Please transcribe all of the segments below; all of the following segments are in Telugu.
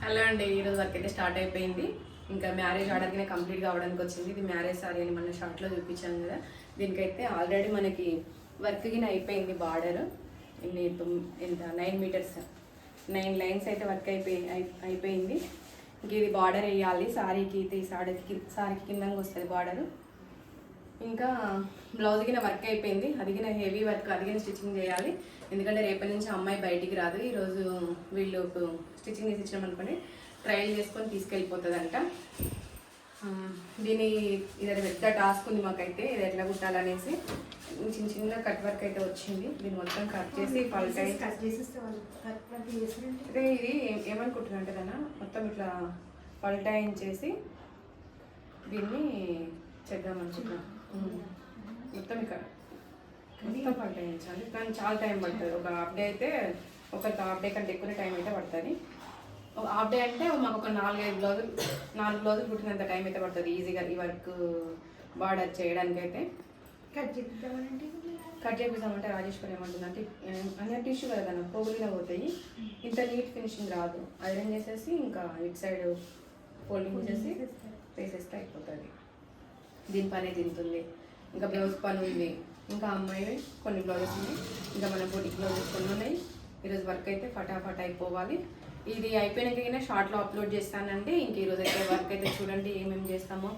హలో అండి ఈరోజు వర్క్ అయితే స్టార్ట్ అయిపోయింది. ఇంకా మ్యారేజ్ ఆర్డర్కి కంప్లీట్ కావడానికి వచ్చింది. ఇది మ్యారేజ్ సారీ అని మన షార్ట్లో చూపించాను కదా. దీనికైతే ఆల్రెడీ మనకి వర్క్కి అయిపోయింది బార్డర్. ఇన్ని ఎంత? Nine meters. నైన్ లైన్స్ అయితే వర్క్ అయిపోయి అయిపోయింది. ఇంక ఇది బార్డర్ వేయాలి. సారీకి ఇది సారీకి సారీకి కిందంగా వస్తుంది బార్డర్. ఇంకా బ్లౌజ్ కింద వర్క్ అయిపోయింది. అది కింద హెవీ వర్క్ అది కింద స్టిచ్చింగ్ చేయాలి. ఎందుకంటే రేపటి నుంచి అమ్మాయి బయటికి రాదు. ఈరోజు వీళ్ళు స్టిచ్చింగ్ చేసి ఇచ్చినాం అనుకోండి ట్రయల్ చేసుకొని తీసుకెళ్ళిపోతుందంట. దీని ఇది పెద్ద టాస్క్ ఉంది మాకైతే ఇది ఎట్లా కుట్టాలనేసి. చిన్న చిన్న కట్ వర్క్ అయితే వచ్చింది. దీన్ని మొత్తం కట్ చేసి పల్టై కట్ చేసేస్తే ఇది ఏం- ఏమనుకుంటున్నానంటే కన్నా మొత్తం ఇట్లా పల్టాయించేసి దీన్ని చేద్దామనుకుంటున్నా ఉమ్. మొత్తం ఇక్కడ. మొత్తం. పల్టాయించాలి కానీ చాలా టైం పడుతుంది. ఒక హాఫ్ డే అయితే ఒక హాఫ్ డే కంటే ఎక్కువ టైం అయితే పడుతుంది. ఒక హాఫ్ డే అంటే మాకు ఒక నాలుగైదు బ్లౌజులు నాలుగు బ్లౌజులు కుట్టినంత టైం అయితే పడుతుంది. ఈజీగా ఈ వర్క్ బార్డర్ చేయడానికి అయితే కట్ చేద్దామంటే కట్ చేపిస్తామంటే రాజేశ్వరి ఏమంటుందంటే అన్ని టిష్యూ కదా కదా పోగులుగా పోతాయి. ఇంత నీట్ ఫినిషింగ్ రాదు. ఐరన్ చేసేసి ఇంకా ఇటు సైడ్ ఫోల్డింగ్ చేసేసి దీని పని తింటుంది. ఇంకా బ్లౌజ్ పని ఉంది. ఇంకా అమ్మాయి కొన్ని బ్లౌజెస్ ఉన్నాయి. ఇంకా మన బొటిక్ బ్లౌజెస్ కొన్ని ఉన్నాయి. ఈరోజు వర్క్ అయితే ఫటాఫట్ అయిపోవాలి. ఇది అయిపోయినాక షార్ట్లో అప్లోడ్ చేస్తానండి. ఇంక ఈరోజు అయితే వర్క్ అయితే చూడండి ఏమేమి చేస్తామో.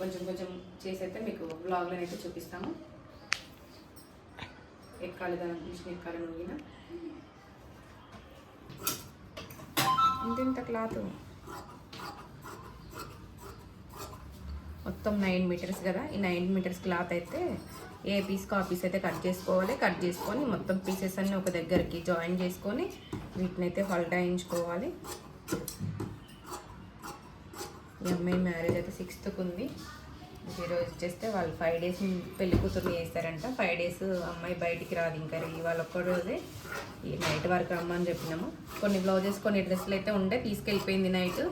కొంచెం కొంచెం చేసి అయితే మీకు బ్లాగ్లో అయితే చూపిస్తాము. ఎక్కాలి దాని మిషన్ ఎక్కాలి నువ్వు ఇంత ఇంత క్లాత్ మొత్తం నైన్ మీటర్స్ కదా. ఈ నైన్ మీటర్స్ క్లాత్ అయితే ఏ పీస్కి ఆ పీస్ అయితే కట్ చేసుకోవాలి కట్ చేసుకొని మొత్తం పీసెస్ అన్నీ ఒక దగ్గరికి జాయిన్ చేసుకొని వీటిని అయితే ఫల్టాయించుకోవాలి ఈ అమ్మాయి మ్యారేజ్ అయితే సిక్స్త్కి ఉంది. ఈరోజు చేస్తే వాళ్ళు ఫైవ్ డేస్ పెళ్ళి కూతుర్ని చేస్తారంట. ఫైవ్ డేస్ అమ్మాయి బయటికి రాదు. ఇంకా ఇవాళ ఒక్క రోజే ఈ నైట్ వరకు రమ్మని చెప్పినాము. కొన్ని బ్లౌజెస్ కొన్ని డ్రెస్సులు అయితే ఉండే తీసుకెళ్ళిపోయింది నైట్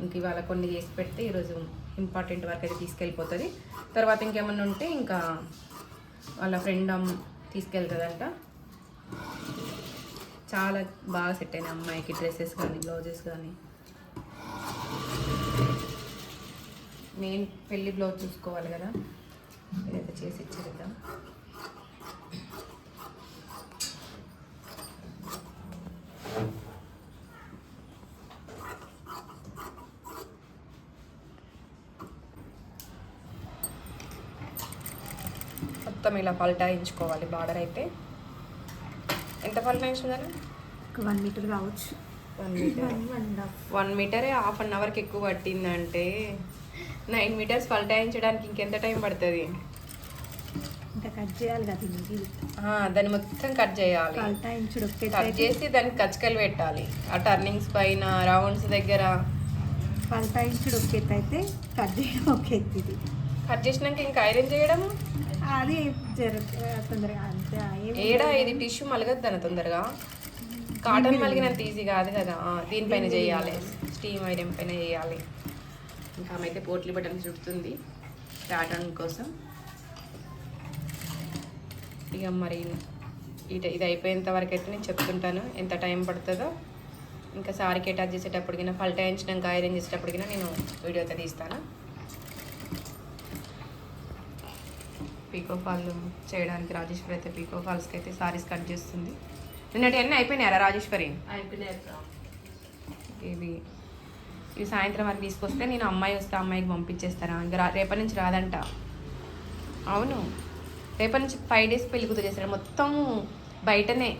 ఇంక ఇవాళ కొన్ని చేసి పెడితే ఈరోజు ఇంపార్టెంట్ వర్క్ అయితే తీసుకెళ్ళిపోతుంది. తర్వాత ఇంకేమన్నా ఉంటే ఇంకా వాళ్ళ ఫ్రెండ్ అమ్మ తీసుకెళ్తుందంట. చాలా బాగా సెట్ అయినాయి అమ్మాయికి డ్రెస్సెస్ కానీ బ్లౌజెస్ కానీ. మెయిన్ పెళ్ళి బ్లౌజ్ చూసుకోవాలి కదా. ఇదైతే చేసి ఇచ్చేద్దాం మొత్తం ఇలా పల్టాయించుకోవాలి బార్డర్ అయితే. ఎంత పల్టాయించుందని ఒక వన్ మీటర్ కావచ్చు. One meter? వన్ మీటరే? హాఫ్ అన్ అవర్కి ఎక్కువ పట్టిందంటే. నైన్ మీటర్స్ పల్టాయించడానికి ఇంకెంత టైం పడుతుంది? ఇంకా కట్ చేయాలి కదా దాన్ని మొత్తం కట్ చేయాలి. కట్ చేసి దానికి కచ్చకలు పెట్టాలి. ఆ టర్నింగ్స్ పైన రౌండ్స్ దగ్గర. కల్టాయించుడు ఒక అయితే కట్ చేయడం ఒక ఇది. కట్ చేసినాక ఇంకా ఐరన్ చేయడం? అది తొందరగా అంతే ఏడా ఇది టిష్యూ మలగద్దాను తొందరగా? కాటన్ మలిగినంత ఈజీ కాదు కదా. దీనిపైన చేయాలి. స్టీమ్ ఐరన్ పైన చేయాలి. ఇంకా ఆమె అయితే పోట్లీ బటన్ చుడుతుంది. ప్యాటర్న్ కోసం. ఇక మరి ఇది ఇది అయిపోయేంత వరకు అయితే నేను చెప్తుంటాను. ఎంత టైం పడుతుందో. ఇంకా సారీకి అటాచ్ చేసేటప్పటికైనా ఫల్టాయించినాక ఐరన్ చేసేటప్పటికైనా నేను వీడియో అయితే తీస్తాను. పీకో ఫాల్ చేయడానికి రాజేశ్వరి అయితే పీకో ఫాల్స్కి అయితే సారీస్ కట్ చేస్తుంది. నిన్నటి అన్నీ అయిపోయినాయరా రాజేశ్వరి? ఇవి. ఇవి సాయంత్రం వరకు తీసుకొస్తే నేను అమ్మాయి వస్తే అమ్మాయికి పంపించేస్తారా? ఇంకా రా- రేపటి నుంచి రాదంట. అవును. రేపటి నుంచి ఫైవ్ డేస్ పెళ్ళి కూతురు చేస్తారు మొత్తం బయటనే.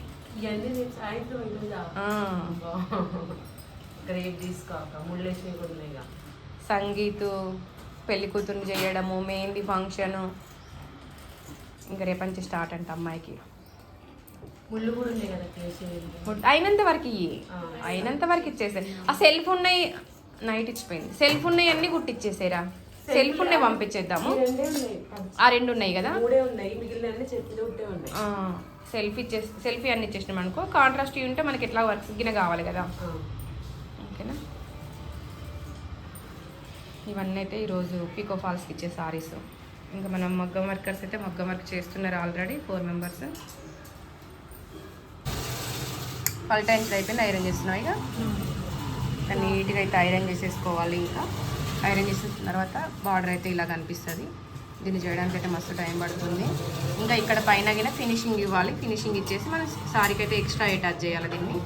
సంగీతు పెళ్ళి కూతురుని చేయడము మెహందీ ఫంక్షను ఇంకా రేపటి నుంచి స్టార్ట్ అంట అమ్మాయికి. అయినంత వరకు ఆ. అయినంత వరకు ఇచ్చేసారు ఆ సెల్ఫ్ ఉన్నాయి నైట్ ఇచ్చిపోయింది. సెల్ఫ్ ఉన్నాయి అన్ని కుట్టిచ్చేసారా సెల్ఫ్ ఉన్నాయి పంపించేద్దాము. ఆ రెండు ఉన్నాయి కదా? సెల్ఫీ ఇచ్చేసి సెల్ఫీ అన్ని ఇచ్చేసినాం అనుకో. కాంట్రాస్ట్ ఇవి ఉంటే మనకి ఎట్లా వర్క్స్ గిన కావాలి కదా. ఓకేనా? ఇవన్నీ అయితే ఈరోజు పీకో ఫాల్స్కి ఇచ్చే సారీస్. ఇంకా మనం మగ్గం వర్కర్స్ అయితే మగ్గం వర్క్ చేస్తున్నారు ఆల్రెడీ ఫోర్ మెంబర్స్ పల్ టైమ్స్ అయిపోయింది ఐరన్ చేస్తున్నాయి ఇక. నీట్గా అయితే ఐరన్ చేసేసుకోవాలి ఇంకా. ఐరన్ చేసిన తర్వాత బార్డర్ అయితే ఇలా కనిపిస్తుంది. దీన్ని చేయడానికి అయితే మస్తు టైం పడుతుంది. ఇంకా ఇక్కడ పైన గిన ఫినిషింగ్ ఇవ్వాలి. ఫినిషింగ్ ఇచ్చేసి మనం సారీకి అయితే ఎక్స్ట్రా అటాచ్ చేయాలి దీన్ని.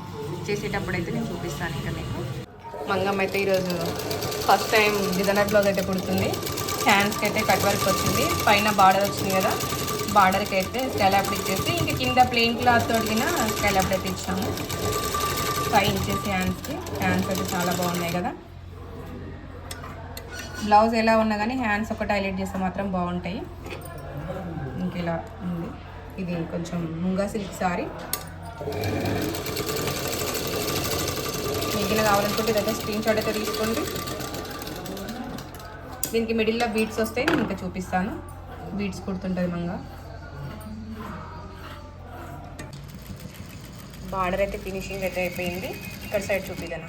చేసేటప్పుడు అయితే నేను చూపిస్తాను ఇంకా మీకు. మంగమ్మ అయితే ఈరోజు ఫస్ట్ టైం డిజైనర్ బ్లౌజ్ అయితే కుడుతుంది. హ్యాండ్స్కి అయితే కట్ వర్క్ వచ్చింది పైన బార్డర్ వచ్చింది కదా బార్డర్కి అయితే స్కాలప్ ఇచ్చేసి ఇంకా కింద ప్లెయిన్ క్లాత్ తోడిగిన స్కాలప్ అయితే ఇచ్చాము. ఫైవ్ ఇంచెస్ హ్యాండ్స్కి. హ్యాండ్స్ అయితే చాలా బాగున్నాయి కదా. బ్లౌజ్ ఎలా ఉన్నా కానీ హ్యాండ్స్ ఒకటి హైలైట్ చేస్తే మాత్రం బాగుంటాయి. ఇంకెలా ఉంది. ఇది కొంచెం ముంగా సిల్క్ సారీ. మిగిలిన కావాలనుకుంటే ఇదైతే స్క్రీన్ షాట్ అయితే తీసుకోండి. దీనికి మిడిల్లో బీట్స్ వస్తాయి నేను ఇంకా చూపిస్తాను. బీట్స్ కుడుతుంటుంది మంగ. బార్డర్ అయితే ఫినిషింగ్ అయితే అయిపోయింది. ఇక్కడ సైడ్ చూపిదనా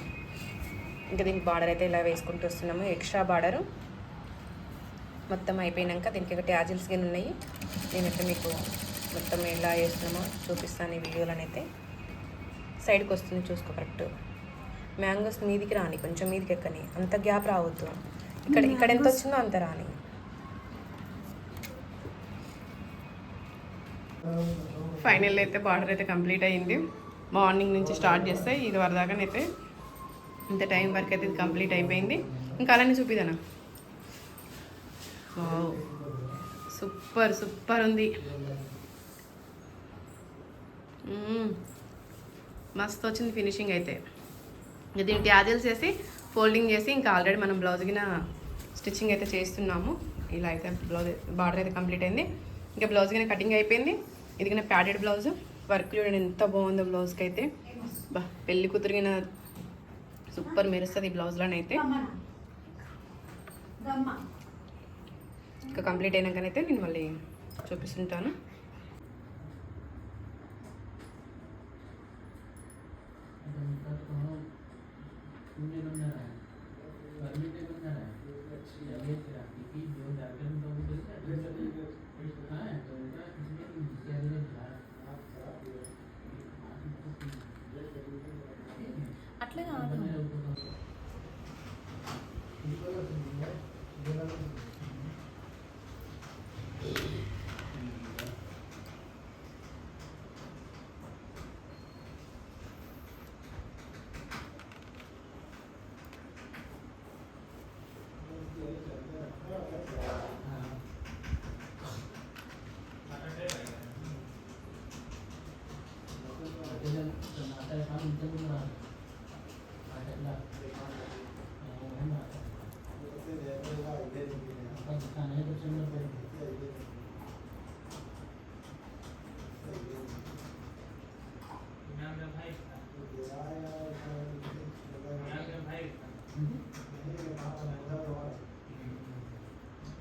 ఇంకా దీనికి బార్డర్ అయితే ఇలా వేసుకుంటూ వస్తున్నాము. Extra border. మొత్తం అయిపోయినాక దీనికి ఒక ట్యాజిల్స్ కానీ ఉన్నాయి. నేనైతే మీకు మొత్తం ఎలా వేస్తున్నామో చూపిస్తాను ఈ వీడియోలోనైతే సైడ్కి వస్తుంది చూసుకో కరెక్ట్ మ్యాంగోస్ మీదికి రాని కొంచెం మీదికి ఎక్కని. అంత గ్యాప్ రావద్దు. ఇక్కడ ఇక్కడ ఎంత వచ్చిందో అంత రాని. ఫైనల్ అయితే బార్డర్ అయితే కంప్లీట్ అయ్యింది. మార్నింగ్ నుంచి స్టార్ట్ చేస్తే ఇది వరదాకానైతే ఇంత టైం వరకు అయితే ఇది కంప్లీట్ అయిపోయింది. ఇంకా అలానే చూపిదానా? వావ్. సూపర్ సూపర్ ఉంది. మస్తు వచ్చింది ఫినిషింగ్ అయితే. దీనికి ట్యాజల్స్ చేసి ఫోల్డింగ్ చేసి ఇంకా ఆల్రెడీ మనం బ్లౌజ్ కింద స్టిచ్చింగ్ అయితే చేస్తున్నాము. ఇలా అయితే బ్లౌజ్ బార్డర్ అయితే కంప్లీట్ అయింది. ఇంకా బ్లౌజ్ కింద కటింగ్ అయిపోయింది. ఇది కింద ప్యాడెడ్ బ్లౌజ్ వర్క్ చూడండి ఎంత బాగుందో బ్లౌజ్కి అయితే బా పెళ్ళి కుదిరిగిన సూపర్ మెరుస్తుంది ఈ బ్లౌజ్లోనైతే ఇంకా కంప్లీట్ అయినాకనైతే నేను మళ్ళీ చూపిస్తుంటాను. అట్లా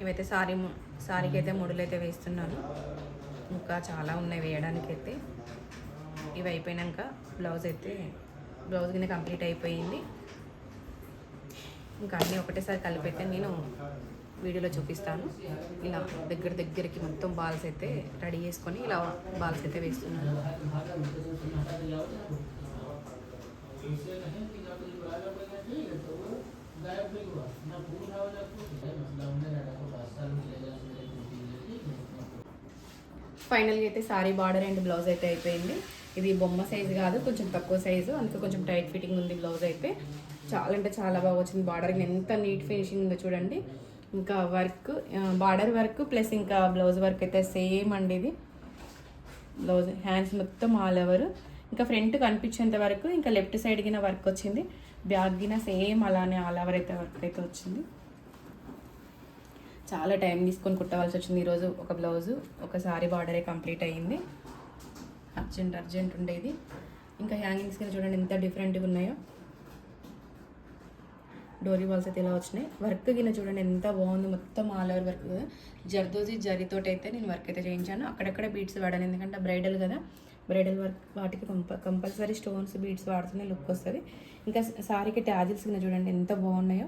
ఇవైతే సారీ సారీకి అయితే ముడులు అయితే వేస్తున్నాను ఇంకా చాలా ఉన్నాయి వేయడానికి అయితే ఇవి అయిపోయినాక బ్లౌజ్ అయితే బ్లౌజ్ కింద కంప్లీట్ అయిపోయింది. ఇంకా అన్నీ ఒకటేసారి కలిపి అయితే నేను వీడియోలో చూపిస్తాను. ఇలా దగ్గర దగ్గరికి మొత్తం బాల్స్ అయితే రెడీ చేసుకొని ఇలా బాల్స్ అయితే వేస్తున్నాను. ఫైనల్గా అయితే సారీ బార్డర్ అండ్ బ్లౌజ్ అయితే అయిపోయింది. ఇది బొమ్మ సైజు కాదు కొంచెం తక్కువ సైజు అందుకే కొంచెం టైట్ ఫిట్టింగ్ ఉంది బ్లౌజ్ అయితే. చాలా అంటే చాలా బాగా వచ్చింది బార్డర్ ఎంత నీట్ ఫినిషింగ్ ఉందో చూడండి. ఇంకా వర్క్ బార్డర్ వర్క్ ప్లస్ ఇంకా బ్లౌజ్ వర్క్ అయితే సేమ్ అండి ఇది. బ్లౌజ్ హ్యాండ్స్ మొత్తం ఆల్ ఓవర్ ఇంకా ఫ్రంట్ కనిపించేంత వరకు ఇంకా లెఫ్ట్ సైడ్ గిన వర్క్ వచ్చింది. బ్యాక్ సేమ్ అలానే ఆల్ ఓవర్ అయితే వర్క్ అయితే వచ్చింది. చాలా టైం తీసుకొని కుట్టవలసి వచ్చింది. ఈరోజు ఒక బ్లౌజు ఒక సారీ బార్డరే కంప్లీట్ అయ్యింది. అర్జెంట్ అర్జెంట్ ఉండేది. ఇంకా హ్యాంగింగ్స్ కింద చూడండి ఎంత డిఫరెంట్గా ఉన్నాయో. డోరీ బాల్స్ అయితే ఇలా వచ్చినాయి. వర్క్ కింద చూడండి ఎంత బాగుంది. మొత్తం ఆల్ ఓవర్ వర్క్. జర్దోజీ జరీతోటి అయితే నేను వర్క్ అయితే చేయించాను. అక్కడక్కడ బీట్స్ వాడాను. ఎందుకంటే బ్రైడల్ కదా. బ్రైడల్ వర్క్ వాటికి కంపల్సరీ స్టోన్స్ బీడ్స్ వాడుతూనే లుక్ వస్తుంది. ఇంకా సారీకి ట్యాజిల్స్ కింద చూడండి ఎంత బాగున్నాయో.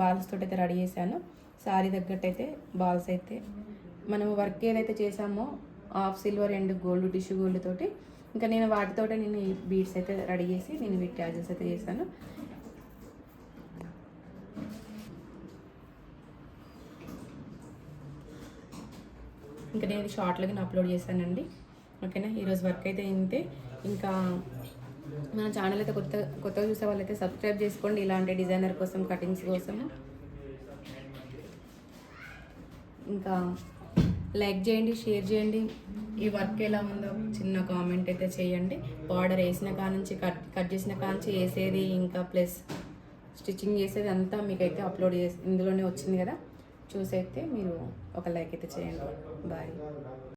బాల్స్ తోటి అయితే రెడీ చేశాను. శారీ తగ్గట్టయితే బాల్స్ అయితే. మనం వర్క్ ఏదైతే చేసామో half silver and gold tissue gold తోటి. ఇంకా నేను వాటితో నేను ఈ బీడ్స్ అయితే రెడీ చేసి నేను వీటి ట్యాజిల్స్ అయితే చేశాను. ఇంకా నేను షార్ట్లో నేను అప్లోడ్ చేశానండి. ఓకేనా? ఈరోజు వర్క్ అయితే ఇంతే. ఇంకా మన ఛానల్ అయితే కొత్త కొత్తగా చూసే వాళ్ళైతే సబ్స్క్రైబ్ చేసుకోండి. ఇలాంటి డిజైనర్ కోసం కటింగ్స్ కోసము. ఇంకా లైక్ చేయండి షేర్ చేయండి. ఈ వర్క్ ఎలా ఉందో చిన్న కామెంట్ అయితే చేయండి. బార్డర్ వేసిన కాడ నుంచి కట్ కట్ చేసిన కాడ నుంచి వేసేది ఇంకా ప్లస్ స్టిచ్చింగ్ చేసేది అంతా మీకైతే అప్లోడ్ చేసి ఇందులోనే వచ్చింది కదా. చూసైతే మీరు ఒక లైక్ అయితే చేయండి. బాయ్